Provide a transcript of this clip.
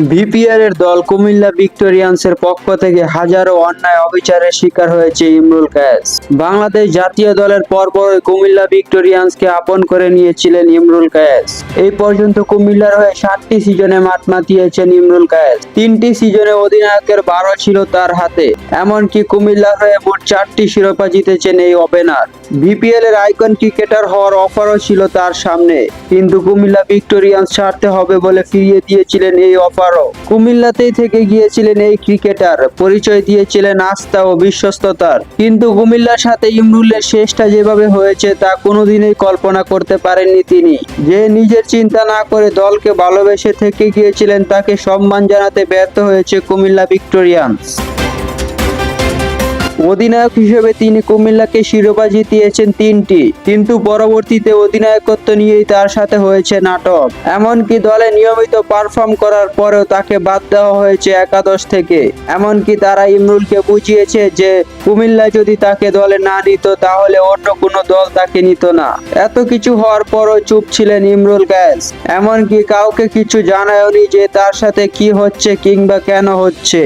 BPR এর দল কুমিল্লা ভিক্টোরিয়ান্সের পক্ষ থেকে হাজারো অন্যায় অবিচারের শিকার হয়েছে ইমরুল কায়েস। বাংলাদেশ জাতীয় দলের পরপরই কুমিল্লা ভিক্টোরিয়ান্সকে আপন করে নিয়েছিলেন ইমরুল কায়েস। এই পর্যন্ত কুমিল্লার হয়ে সাতটি সিজনে মাঠ মাতিয়েছেন ইমরুল কায়েস। তিনটি সিজনে অধিনায়কের বারো ছিল তার হাতে। এমনকি কুমিল্লার হয়ে মোট চারটি শিরোপা জিতেছেন এই ওপেনার। বিপিএল এর আইকন ক্রিকেটার হওয়ার অফারও ছিল তার সামনে। কিন্তু কুমিল্লা ভিক্টোরিয়ান্স ছাড়তে হবে বলে ফিরিয়ে দিয়েছিলেন এই অফারও কুমিল্লাতেই থেকে গিয়েছিলেন এই ক্রিকেটার পরিচয় দিয়েছিলেন আস্থা ও বিশ্বস্ততার। কিন্তু কুমিল্লার সাথে ইমরুলের শেষটা যেভাবে হয়েছে, তা কোনোদিনই কল্পনা করতে পারেননি তিনি। যে নিজের চিন্তা না করে দলকে ভালোবেসে থেকে গিয়েছিলেন, তাকে সম্মান জানাতে ব্যর্থ হয়েছে কুমিল্লা ভিক্টোরিয়ান্স অধিনায়ক হিসেবে তিনি কুমিল্লাকে শিরোপা জিতিয়েছেন তিনটি, কিন্তু পরবর্তীতে অধিনায়কত্ব নিয়েই তার সাথে হয়েছে নাটক। এমনকি দলে নিয়মিত পারফর্ম করার পরেও তাকে বাদ দেওয়া হয়েছে একাদশ থেকে। এমনকি তারা ইমরুলকে বুঝিয়েছে যে, কুমিল্লা যদি তাকে দলে না নিত, তাহলে অন্য কোনো দল তাকে নিত না। এত কিছু হওয়ার পরও চুপ ছিলেন ইমরুল গ্যাস। এমনকি কাউকে কিছু জানায়নি যে তার সাথে কি হচ্ছে কিংবা কেন হচ্ছে।